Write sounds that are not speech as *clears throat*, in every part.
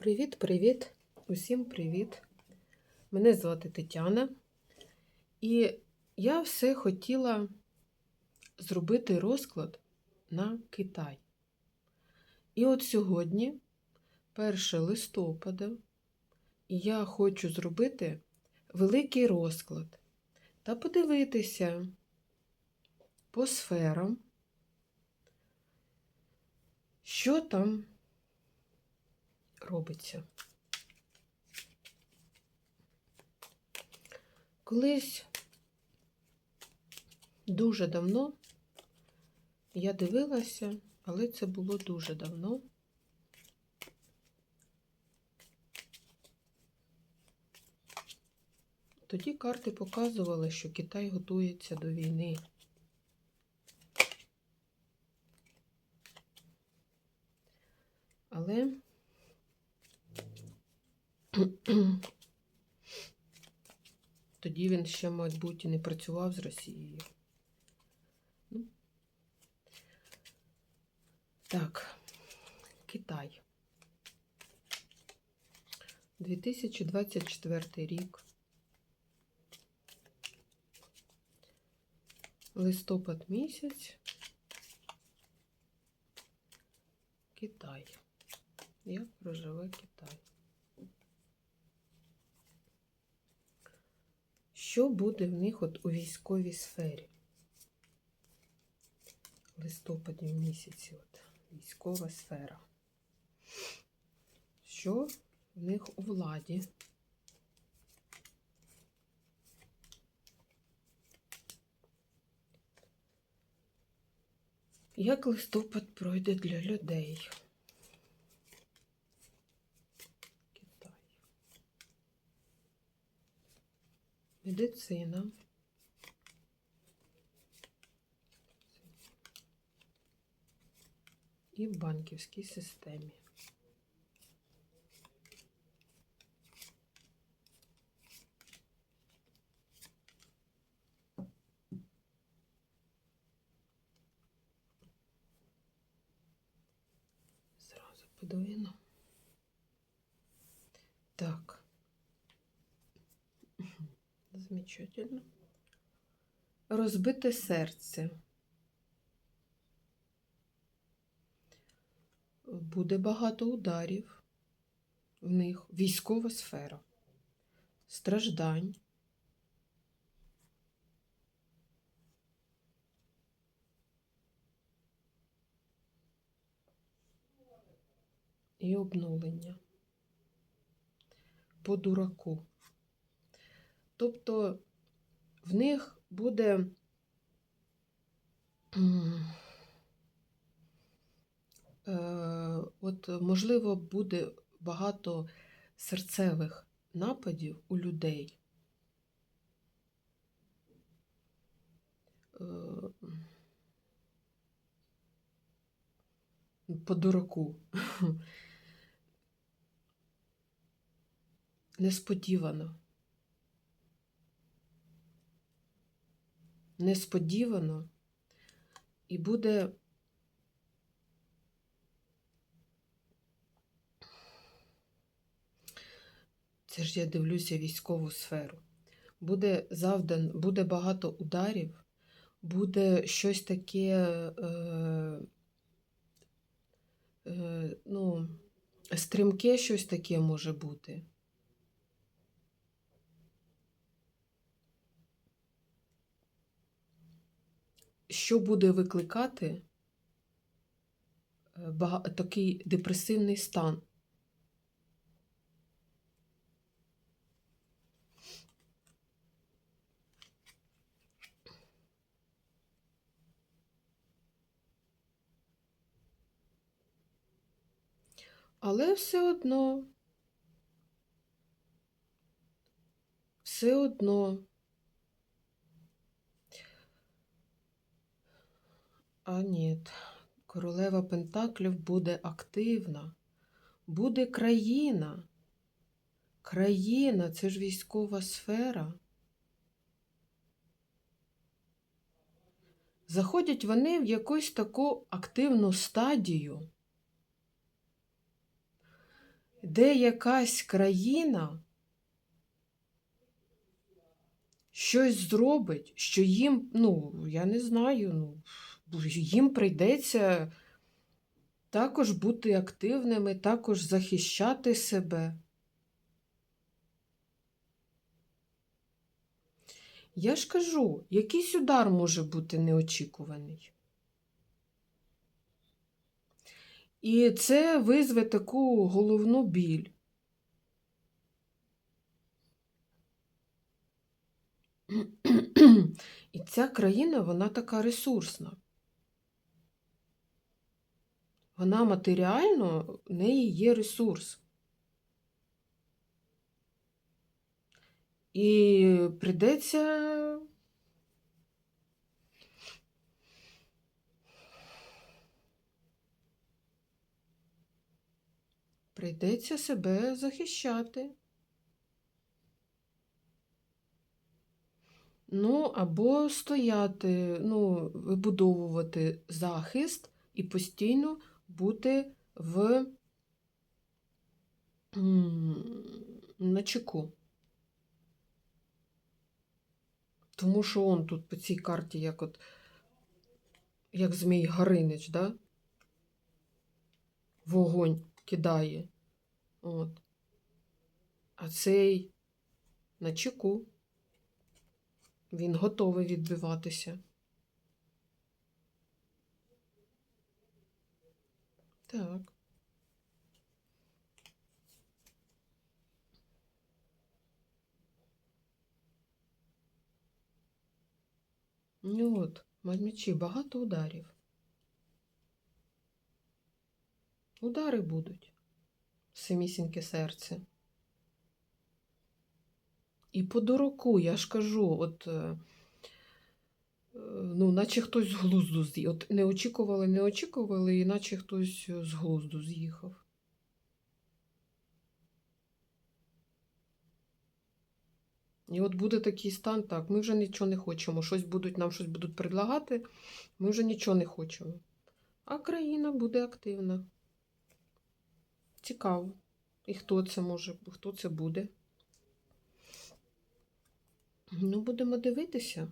Привіт-привіт! Усім привіт! Мене звати Тетяна. І я все хотіла зробити розклад на Китай. І от сьогодні, 1 листопада, я хочу зробити великий розклад та подивитися по сферам, що там робиться. Колись дуже давно я дивилася, але це було дуже давно. Тоді карти показували, що Китай готується до війни. Але *clears throat* тоді він ще, мабуть, і не працював з Росією. Ну. Так, Китай. 2024 рік. Листопад місяць. Китай. Як проживе Китай? Що буде в них от у військовій сфері? В листопаді місяці от, військова сфера. Що в них у владі? Як листопад пройде для людей? Китай. Медицина. І в банківській системі. Зразу подвину. Так. Замечательно. Розбите серце. Буде багато ударів в них. Військова сфера. Страждань. І обнулення. По дураку. Тобто в них буде е, от, можливо, буде багато серцевих нападів у людей. Е, По дураку. *laughs* Несподівано. Несподівано і буде це ж я дивлюся військову сферу. Буде завдан, буде багато ударів, буде щось таке, е, е, ну, стрімке щось таке може бути. Що буде викликати е, такий депресивний стан. Але все одно, все одно А ні, королева Пентаклів буде активна, буде країна. Країна це ж військова сфера. Заходять вони в якусь таку активну стадію, де якась країна щось зробить, що їм, ну, я не знаю, ну, їм прийдеться також бути активними, також захищати себе. Я ж кажу, якийсь удар може бути неочікуваний. І це визве таку головну біль. І ця країна, вона така ресурсна. Вона матеріально, в неї є ресурс. І прийдеться прийдеться себе захищати. Ну, або стояти, ну, вибудовувати захист і постійно бути в на чеку. Тому що он тут по цій карті, як от, як Змій Гаринич, да? Вогонь кидає. От. А цей на чеку. Він готовий відбиватися. Так. Ну от, мечі, багато ударів. Удари будуть. Семісіньке серце. І по дураку, я ж кажу, от, е, ну, наче хтось з глузду з'їхав. От не очікували, не очікували, і наче хтось з глузду з'їхав. І от буде такий стан, так, ми вже нічого не хочемо. Щось будуть, нам щось будуть предлагати, ми вже нічого не хочемо. А країна буде активна. Цікаво. І хто це може, хто це буде? Ну, будемо дивитися.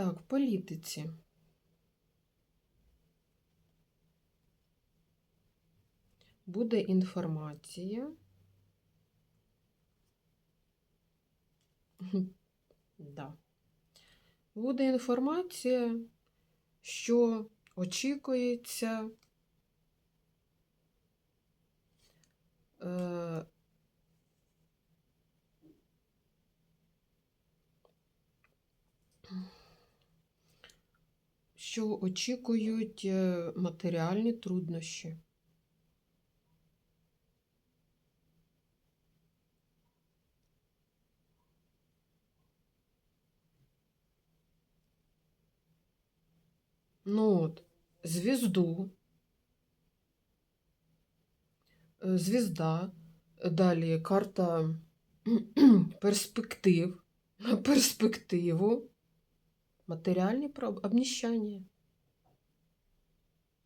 Так, в політиці. Буде інформація. *laughs* Да. Буде інформація, що очікується е, що очікують е, матеріальні труднощі. Ну от, звізду, е, звізда, далі карта *clears throat* перспектив, *clears throat* на перспективу, матеріальні обніщання.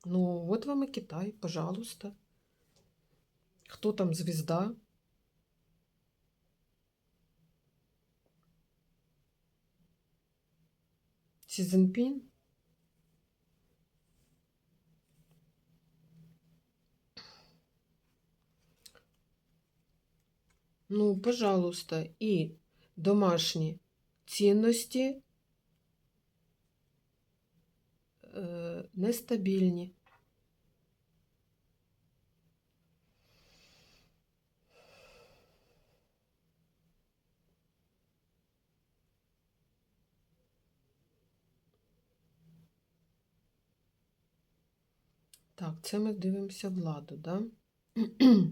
Ну, от вам і Китай, пожалуйста. Хто там звізда? Сі Цзіньпін? Ну, пожалуйста, і домашні цінності е, нестабільні. Так, це ми дивимося владу, да? *clears throat*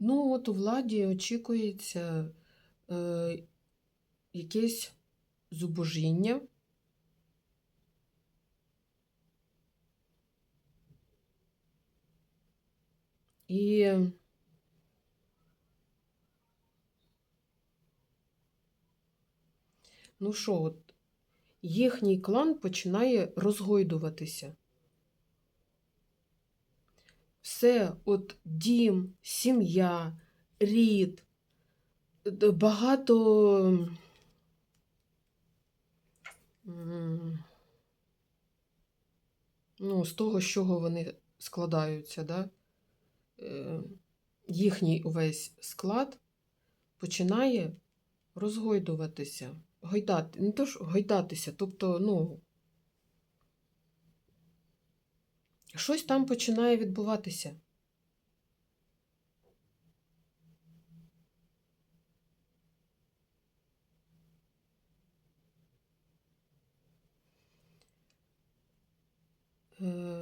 Ну, от у владі очікується е, якесь зубожіння. І ну що, от, їхній клан починає розгойдуватися. Все, от дім, сім'я, рід, багато. Ну, з того, з чого вони складаються, да? Е, їхній увесь склад починає розгойдуватися. Гойдати, не то ж гойдатися, тобто, ну, щось там починає відбуватися. Е,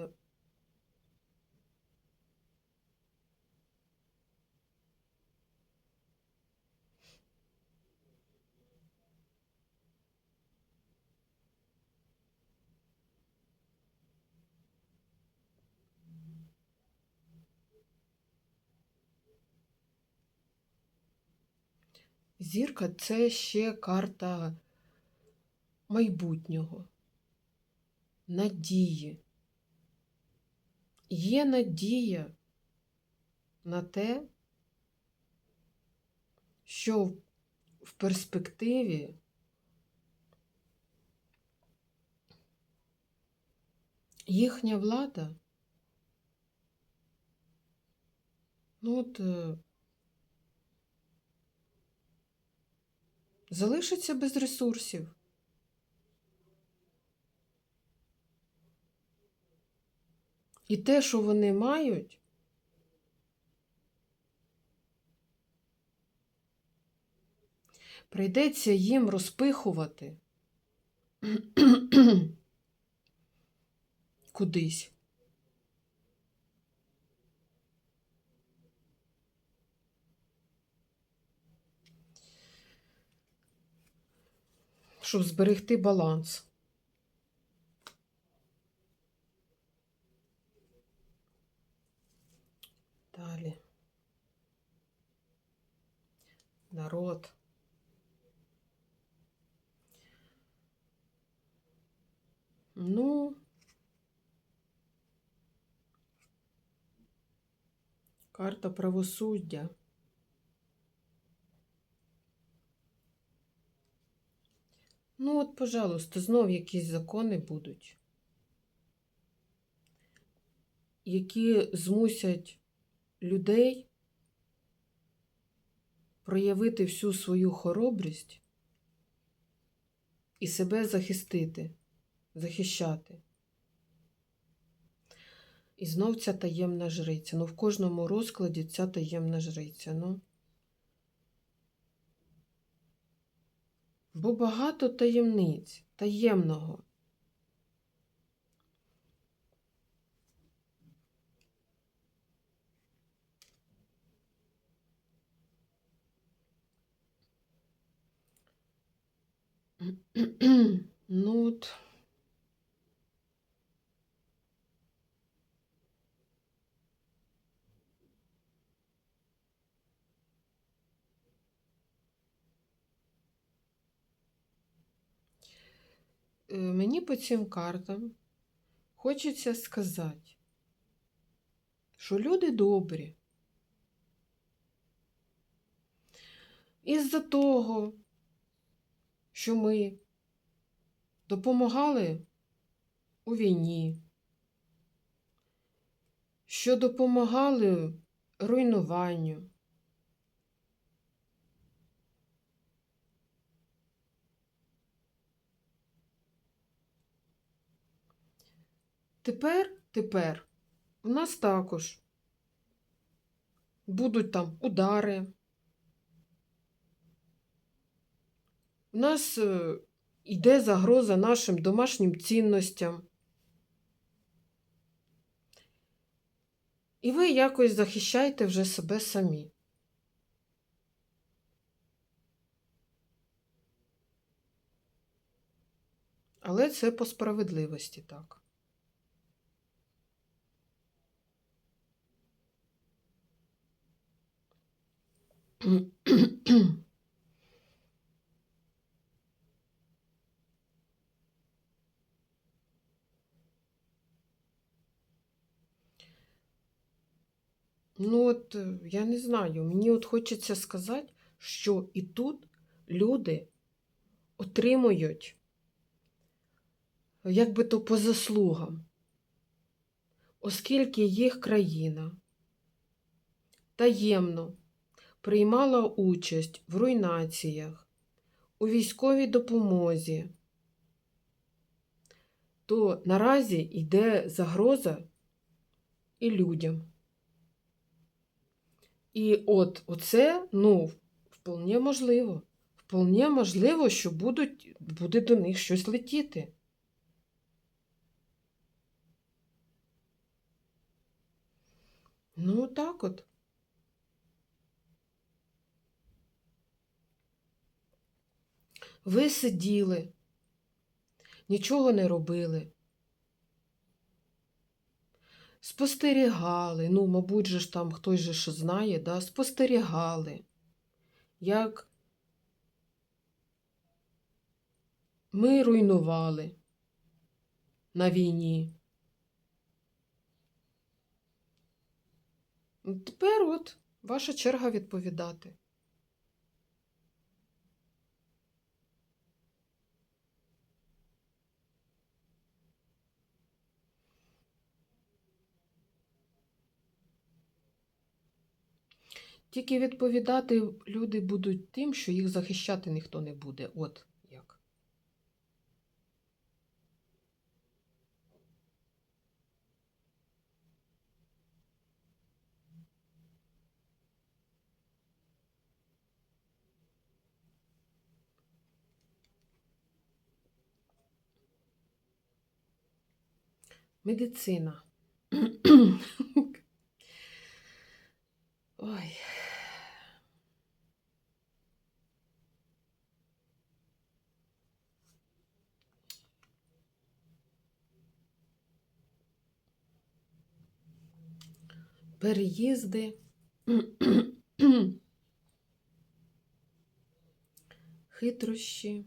Зірка це ще карта майбутнього, надії. Є надія на те, що в- перспективі їхня влада, ну от, залишиться без ресурсів. І те, що вони мають, прийдеться їм розпихувати *clears throat* кудись. Щоб зберегти баланс. Далі. Народ. Ну, карта правосуддя. Ну, от, пожалуйста, знов якісь закони будуть, які змусять людей проявити всю свою хоробрість і себе захистити, захищати. І знов ця таємна жриця. Ну, в кожному розкладі ця таємна жриця. Ну. Бо багато таємниць, таємного. *clears throat* Ну от. Мені по цим картам хочеться сказати, що люди добрі. Із-за того, що ми допомагали у війні, що допомагали руйнуванню. Тепер, тепер у нас також будуть там удари. У нас е, йде загроза нашим домашнім цінностям. І ви якось захищаєте вже себе самі. Але це по справедливості так. Ну, от, е, я не знаю, мені от хочеться сказати, що і тут люди отримують, як би то по заслугам, оскільки їх країна таємно приймала участь в руйнаціях, у військовій допомозі, то наразі йде загроза і людям. І от оце, ну, вполне можливо. Вполне можливо, що будуть, буде до них щось летіти. Ну, так от. Ви сиділи, нічого не робили. Спостерігали, ну, мабуть, же ж там хтось же ж знає, да? спостерігали, як ми руйнували на війні. Тепер от ваша черга відповідати. Тільки відповідати люди будуть тим, що їх захищати ніхто не буде. От як. Медицина. *clears throat* Ой. Переїзди. Хитрощі.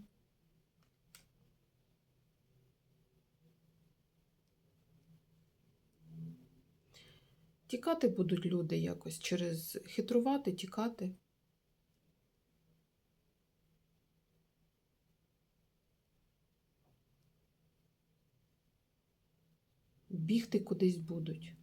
Тікати будуть люди якось через хитрувати, тікати. Бігти кудись будуть.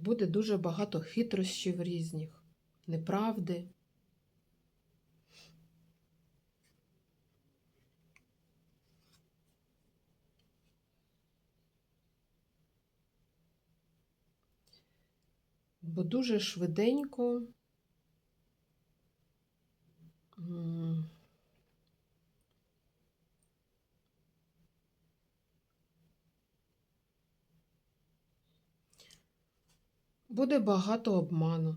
Буде дуже багато хитрощів різних, неправди. Бо дуже швиденько буде багато обману.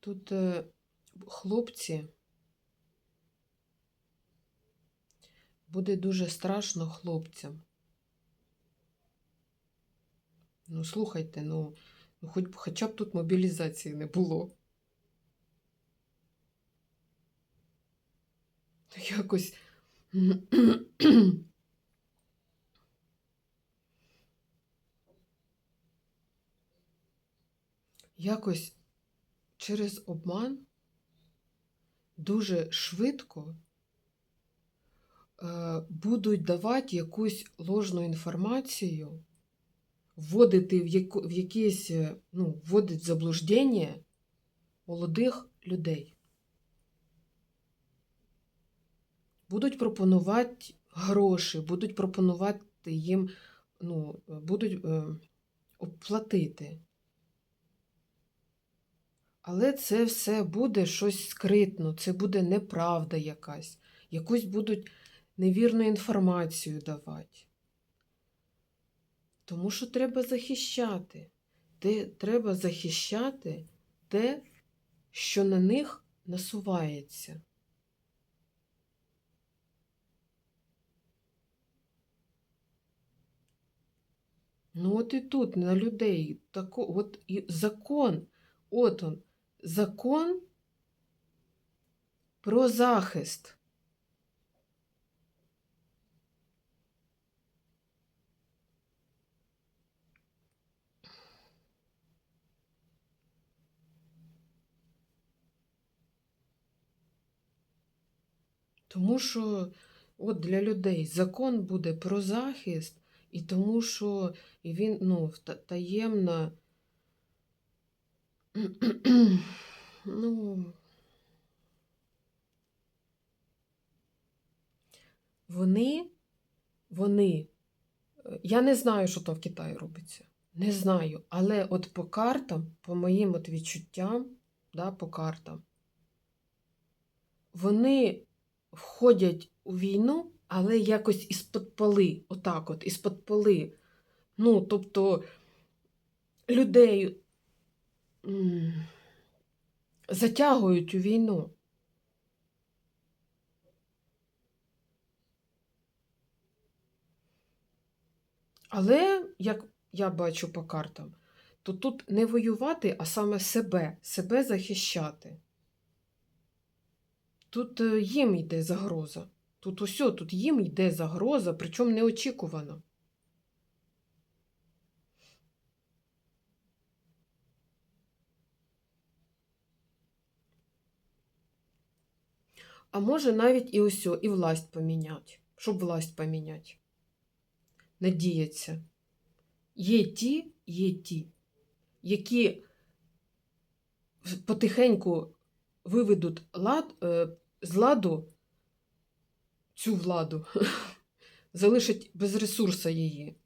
Тут е, хлопці буде дуже страшно хлопцям. Ну, слухайте, ну, ну хоч, хоча б тут мобілізації не було. Якось. Якось через обман дуже швидко е, будуть давати якусь ложну інформацію, вводити в, яку, в якесь, е, ну, вводить заблуждення молодих людей. Будуть пропонувати гроші, будуть пропонувати їм, ну, будуть е, оплатити. Але це все буде щось скритно, це буде неправда якась, якусь будуть невірну інформацію давати. Тому що треба захищати. Те, треба захищати те, що на них насувається. Ну, от і тут на людей тако, от і закон, от он, закон про захист. Тому що от для людей закон буде про захист, і тому що він ну, та- таємно. *clears throat* ну, вони, вони, е, я не знаю, що там в Китаї робиться. Не знаю. Але от по картам, по моїм от відчуттям, да, по картам, вони входять у війну, але якось із-під поли, отак от, із-під поли. Ну, тобто людей затягують у війну. Але, як я бачу по картам, то тут не воювати, а саме себе, себе захищати. Тут е, їм йде загроза. Тут усьо, тут їм йде загроза, причому неочікувано. А може навіть і усьо, і власть поміняти, щоб власть поміняти. Надіяться. Є ті, є ті, які потихеньку виведуть лад, е, з ладу цю владу, *laughs* залишать без ресурсу її.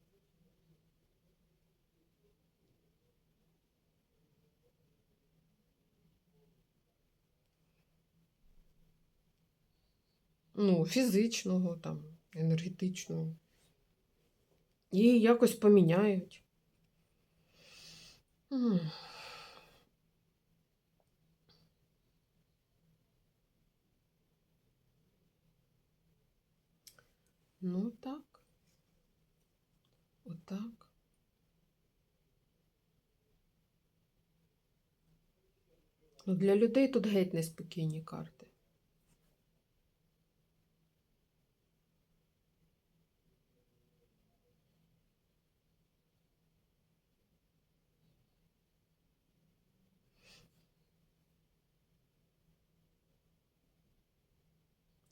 Ну, фізичного, там, енергетичного. І якось поміняють. Ну так. Отак. Ну, для людей тут геть неспокійні карти.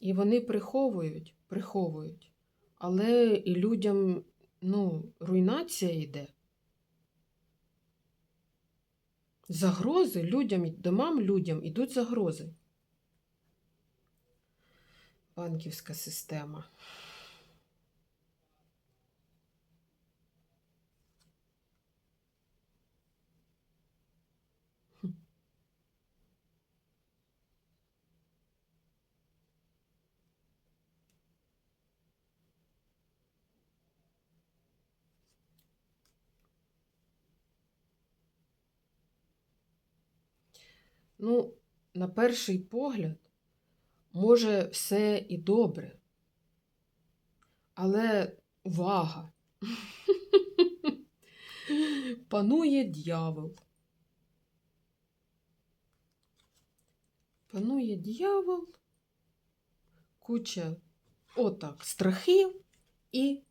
І вони приховують, приховують. Але і людям, ну, руйнація йде. Загрози людям, домам людям ідуть загрози. Банківська система. Ну, на перший погляд, може, все і добре. Але увага! *laughs* Панує дьявол. Панує дьявол, куча отак страхів і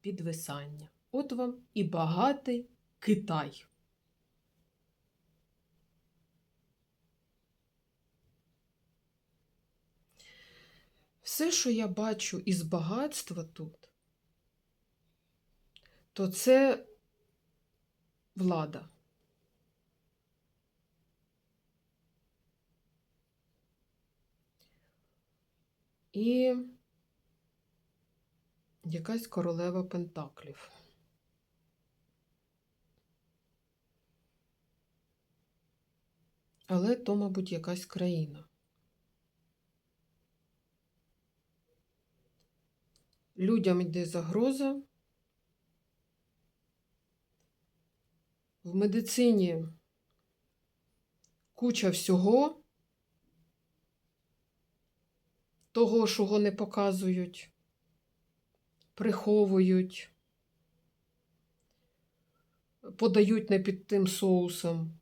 підвисання. От вам і багатий Китай. Все, що я бачу із багатства тут, то це влада. І якась королева Пентаклів. Але то, мабуть, якась країна. Людям йде загроза. В медицині куча всього, того, чого не показують, приховують, подають не під тим соусом.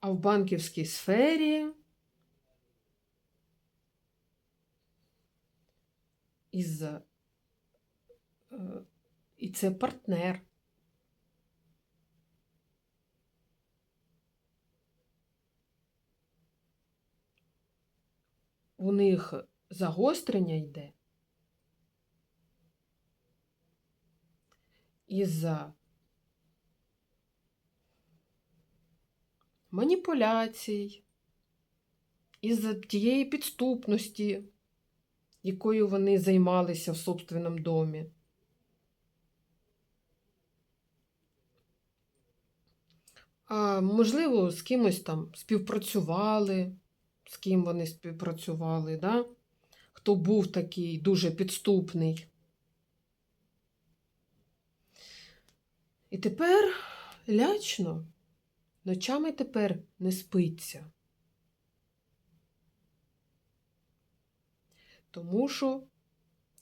А в банківській сфері із е, і це партнер. У них загострення йде із-за маніпуляцій, із-за тієї підступності, якою вони займалися в собственному домі. А, можливо, з кимось там співпрацювали, з ким вони співпрацювали, да? хто був такий дуже підступний. І тепер лячно, ночами тепер не спиться. Тому що,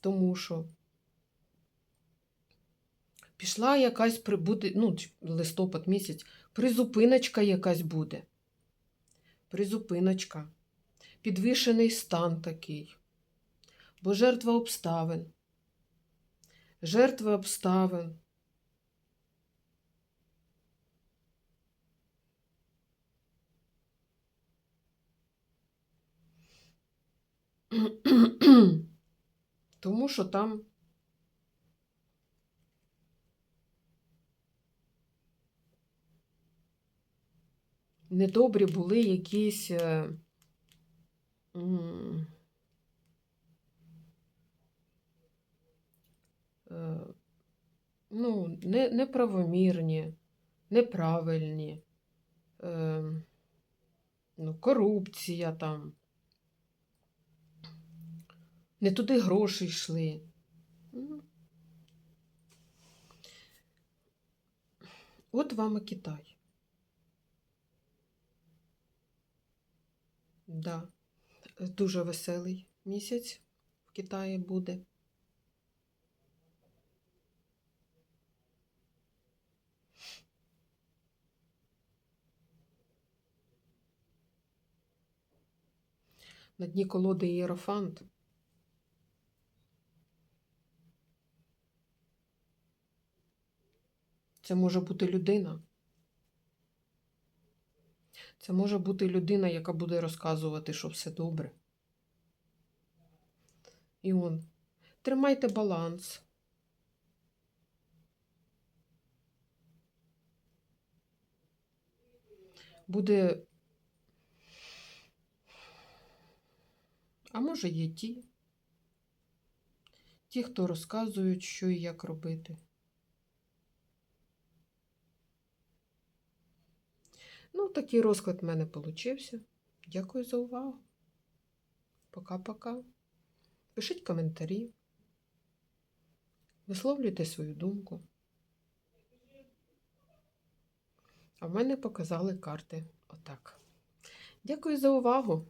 тому що пішла якась прибуде, ну, листопад місяць, призупиночка якась буде. Призупиночка. Підвішений стан такий. Бо жертва обставин. Жертва обставин. Тому що там недобрі були якісь е, е, ну, не, неправомірні, неправильні, е, ну, корупція там. Не туди гроші йшли. От вам і Китай. Да. Дуже веселий місяць в Китаї буде. На дні колоди Єрофант. Це може бути людина. Це може бути людина, яка буде розказувати, що все добре. І он. Тримайте баланс. Буде. А може є ті, ті, хто розказують, що і як робити. Ну, такий розклад в мене получився. Дякую за увагу. Пока-пока. Пишіть коментарі. Висловлюйте свою думку. А в мене показали карти отак. Дякую за увагу!